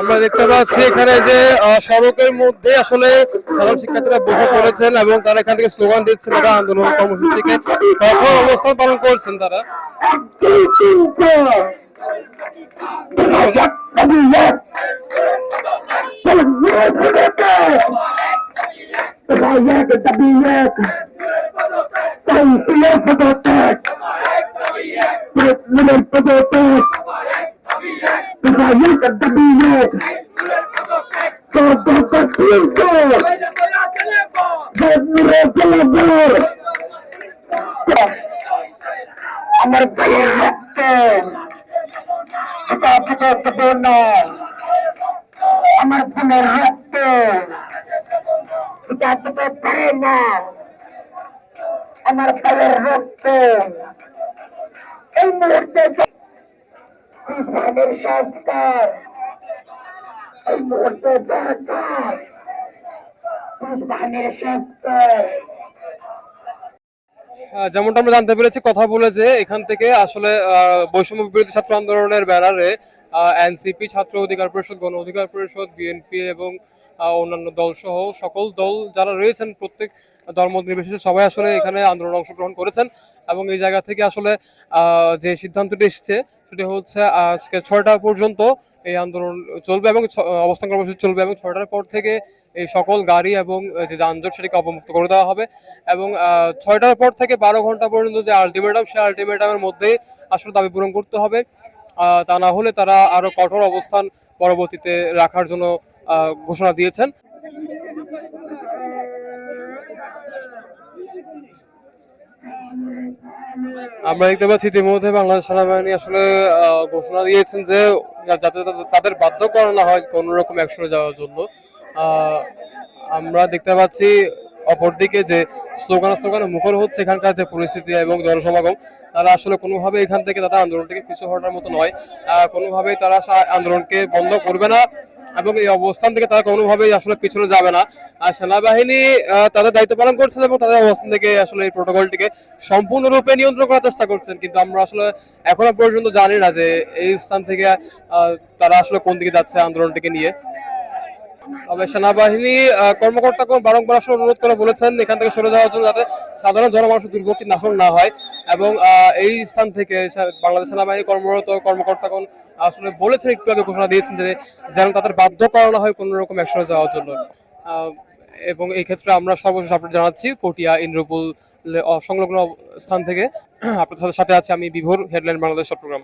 আমরা দেখতে পাচ্ছি এখানে যে সড়কের মধ্যে আসলে সাধারণ শিক্ষার্থীরা বসে পড়েছেন এবং তারা এখান থেকে স্লোগান দিচ্ছেন তারা আন্দোলন কর্মসূচিকে। কঠোর অবস্থান পালন করছেন তারা। আমার ভাইয়ের রক্ত এটা থেকে দেবে না আমার বোনের রক্ত এটা দিতে পারে না আমার ভাইয়ের রক্ত এই মুহূর্তে যে- সংস্কার। এই মুহূর্তে দরকার। কিষানের সংস্কার। যেমনটা আমরা জানতে পেরেছি, কথা বলে যে এখান থেকে আসলে বৈষম্য বিরোধী ছাত্র আন্দোলনের ব্যানারে এনসিপি ছাত্র অধিকার পরিষদ, গণ অধিকার পরিষদ বিএনপি এবং অন্যান্য দল সহ সকল দল যারা রয়েছেন, প্রত্যেক ধর্ম নির্বিশেষে সবাই আসলে এখানে আন্দোলনে অংশগ্রহণ করেছেন। এবং এই জায়গা থেকে আসলে যে সিদ্ধান্তটি এসছে, সেটি হচ্ছে আজকে ছয়টা পর্যন্ত এই আন্দোলন চলবে এবং অবস্থান কর্মসূচি চলবে এবং ছয়টার পর থেকে এই সকল গাড়ি এবং যে যানজট সেটিকে অবমুক্ত করে দেওয়া হবে এবং ছয়টার পর থেকে বারো ঘণ্টা পর্যন্ত যে আলটিমেটাম, সেই আলটিমেটামের মধ্যেই আসলে দাবি পূরণ করতে হবে। তা না হলে তারা আরও কঠোর অবস্থান পরবর্তীতে রাখার জন্য ঘোষণা দিয়েছেন। আমরা দেখতে পাচ্ছি ইতিমধ্যে বাংলাদেশ সেনাবাহিনী আসলে ঘোষণা দিয়েছেন যে যাতে তাদের- বাধ্য করা না হয় কোন রকম অ্যাকশনে যাওয়ার জন্য। আমরা দেখতে পাচ্ছি অপরদিকে যে স্লোগান স্লোগানে মুখর হচ্ছে এখানকার যে পরিস্থিতি এবং জনসমাগম, তারা আসলে কোনোভাবে এখান থেকে তাদের আন্দোলন থেকে পিছু হটার মতো নয়। কোনোভাবেই তারা আন্দোলনকে বন্ধ করবে না। এবং এই অবস্থান থেকে তারা কোনোভাবেই আসলে পিছনে যাবে না। আর সেনাবাহিনী তাদের দায়িত্ব পালন করছেন এবং তাদের অবস্থান থেকে আসলে এই প্রোটোকলটিকে সম্পূর্ণরূপে নিয়ন্ত্রণ করার চেষ্টা করছেন। কিন্তু আমরা আসলে এখনও পর্যন্ত জানি না যে এই স্থান থেকে তারা আসলে কোন দিকে যাচ্ছে আন্দোলনটিকে নিয়ে। তবে সেনাবাহিনী কর্মকর্তাকে বারংবার আসলে অনুরোধ করে বলেছেন এখান থেকে সরে যাওয়ার জন্য যাতে সাধারণ জনমানুষের দুর্ভোগটি নাশন না হয় এবং এই স্থান থেকে বাংলাদেশ সেনাবাহিনী কর্মরত কর্মকর্তাগণ আসলে বলেছেন, একটু আগে ঘোষণা দিয়েছেন যে যেন তাদের বাধ্য করানো হয় কোনো রকম একশনে যাওয়ার জন্য। এবং এই ক্ষেত্রে আমরা সর্বশেষ আপডেট জানাচ্ছি পটিয়া, ইন্দ্রপুল সংলগ্ন স্থান থেকে। আপনাদের সাথে আছে আমি বিভোর হেডলাইন বাংলাদেশ চট্টগ্রাম